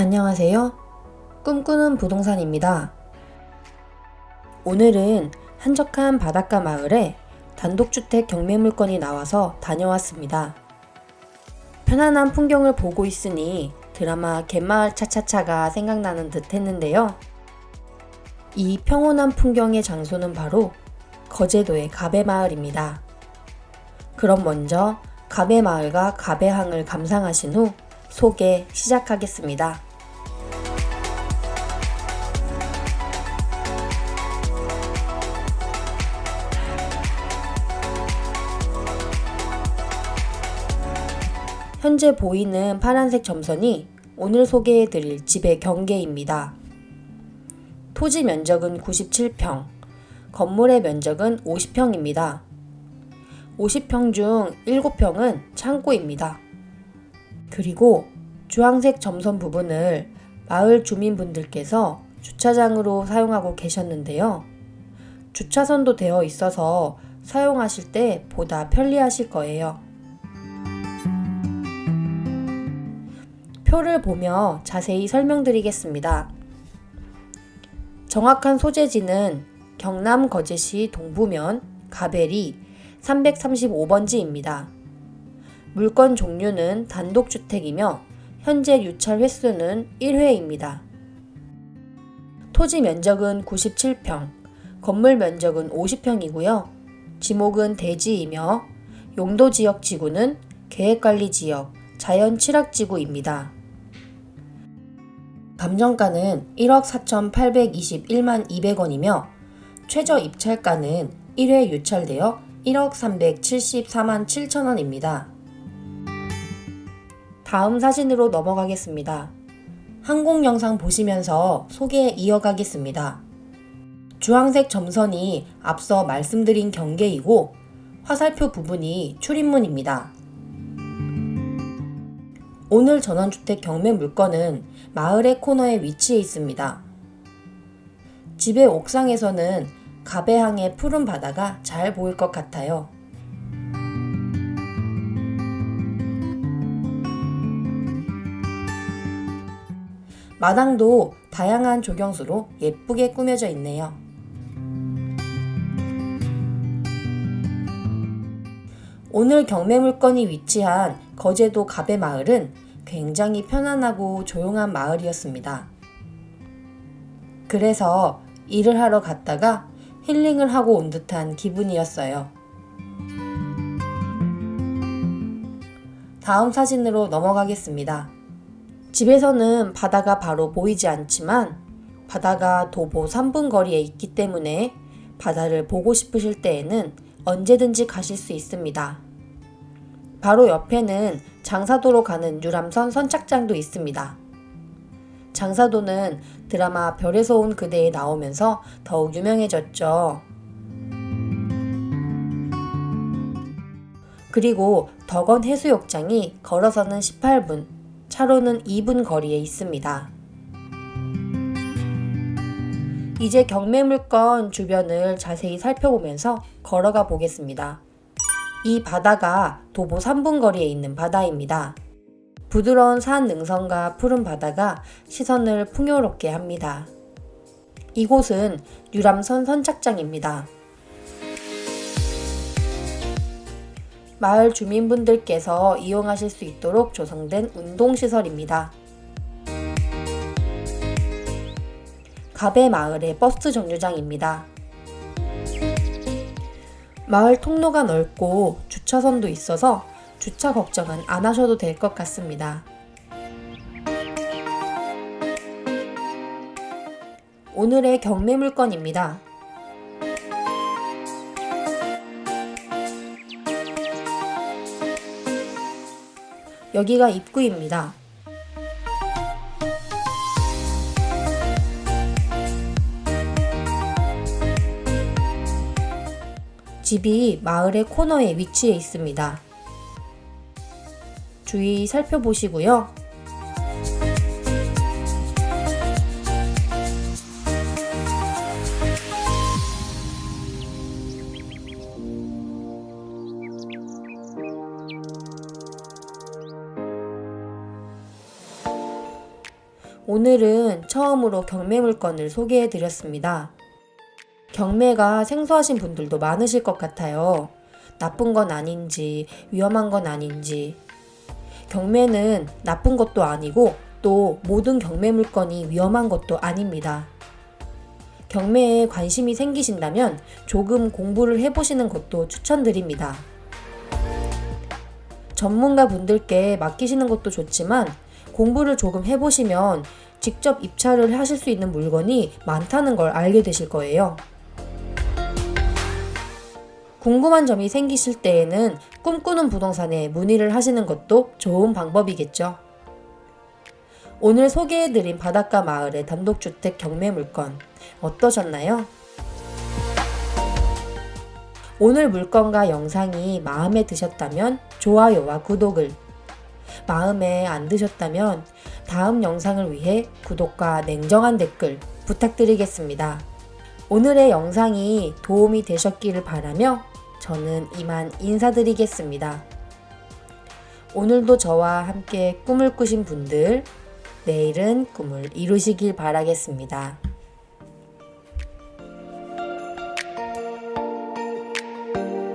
안녕하세요. 꿈꾸는 부동산입니다. 오늘은 한적한 바닷가 마을에 단독주택 경매 물건이 나와서 다녀왔습니다. 편안한 풍경을 보고 있으니 드라마 갯마을 차차차가 생각나는 듯 했는데요. 이 평온한 풍경의 장소는 바로 거제도의 가배마을입니다. 그럼 먼저 가배마을과 가배항을 감상하신 후 소개 시작하겠습니다. 현재 보이는 파란색 점선이 오늘 소개해 드릴 집의 경계입니다. 토지 면적은 97평, 건물의 면적은 50평입니다. 50평 중 7평은 창고입니다. 그리고 주황색 점선 부분을 마을 주민분들께서 주차장으로 사용하고 계셨는데요. 주차선도 되어 있어서 사용하실 때 보다 편리하실 거예요. 표를 보며 자세히 설명드리겠습니다. 정확한 소재지는 경남 거제시 동부면 가베리 335번지입니다. 물건 종류는 단독주택이며 현재 유찰 횟수는 1회입니다. 토지 면적은 97평, 건물 면적은 50평이고요. 지목은 대지이며 용도 지역 지구는 계획관리 지역, 자연 칠학 지구입니다. 감정가는 1억 4,821만 200원이며 최저 입찰가는 1회 유찰되어 1억 374만 7천원입니다. 다음 사진으로 넘어가겠습니다. 항공 영상 보시면서 소개 이어가겠습니다. 주황색 점선이 앞서 말씀드린 경계이고 화살표 부분이 출입문입니다. 오늘 전원주택 경매 물건은 마을의 코너에 위치해 있습니다. 집의 옥상에서는 가배항의 푸른 바다가 잘 보일 것 같아요. 마당도 다양한 조경수로 예쁘게 꾸며져 있네요. 오늘 경매 물건이 위치한 거제도 가배 마을은 굉장히 편안하고 조용한 마을이었습니다. 그래서 일을 하러 갔다가 힐링을 하고 온 듯한 기분이었어요. 다음 사진으로 넘어가겠습니다. 집에서는 바다가 바로 보이지 않지만 바다가 도보 3분 거리에 있기 때문에 바다를 보고 싶으실 때에는 언제든지 가실 수 있습니다. 바로 옆에는 장사도로 가는 유람선 선착장도 있습니다. 장사도는 드라마 별에서 온 그대에 나오면서 더욱 유명해졌죠. 그리고 덕원 해수욕장이 걸어서는 18분, 차로는 2분 거리에 있습니다. 이제 경매 물건 주변을 자세히 살펴보면서 걸어가 보겠습니다. 이 바다가 도보 3분 거리에 있는 바다입니다. 부드러운 산 능선과 푸른 바다가 시선을 풍요롭게 합니다. 이곳은 유람선 선착장입니다. 마을 주민분들께서 이용하실 수 있도록 조성된 운동시설입니다. 가배 마을의 버스 정류장입니다. 마을 통로가 넓고 주차선도 있어서 주차 걱정은 안 하셔도 될 것 같습니다. 오늘의 경매 물건입니다. 여기가 입구입니다. 집이 마을의 코너에 위치해 있습니다. 주의 살펴보시고요. 오늘은 처음으로 경매 물건을 소개해 드렸습니다. 경매가 생소하신 분들도 많으실 것 같아요. 나쁜 건 아닌지, 위험한 건 아닌지. 경매는 나쁜 것도 아니고 또 모든 경매 물건이 위험한 것도 아닙니다. 경매에 관심이 생기신다면 조금 공부를 해보시는 것도 추천드립니다. 전문가 분들께 맡기시는 것도 좋지만 공부를 조금 해보시면 직접 입찰을 하실 수 있는 물건이 많다는 걸 알게 되실 거예요. 궁금한 점이 생기실 때에는 꿈꾸는 부동산에 문의를 하시는 것도 좋은 방법이겠죠. 오늘 소개해드린 바닷가 마을의 단독주택 경매 물건 어떠셨나요? 오늘 물건과 영상이 마음에 드셨다면 좋아요와 구독을 마음에 안 드셨다면 다음 영상을 위해 구독과 냉정한 댓글 부탁드리겠습니다. 오늘의 영상이 도움이 되셨기를 바라며 저는 이만 인사드리겠습니다. 오늘도 저와 함께 꿈을 꾸신 분들, 내일은 꿈을 이루시길 바라겠습니다.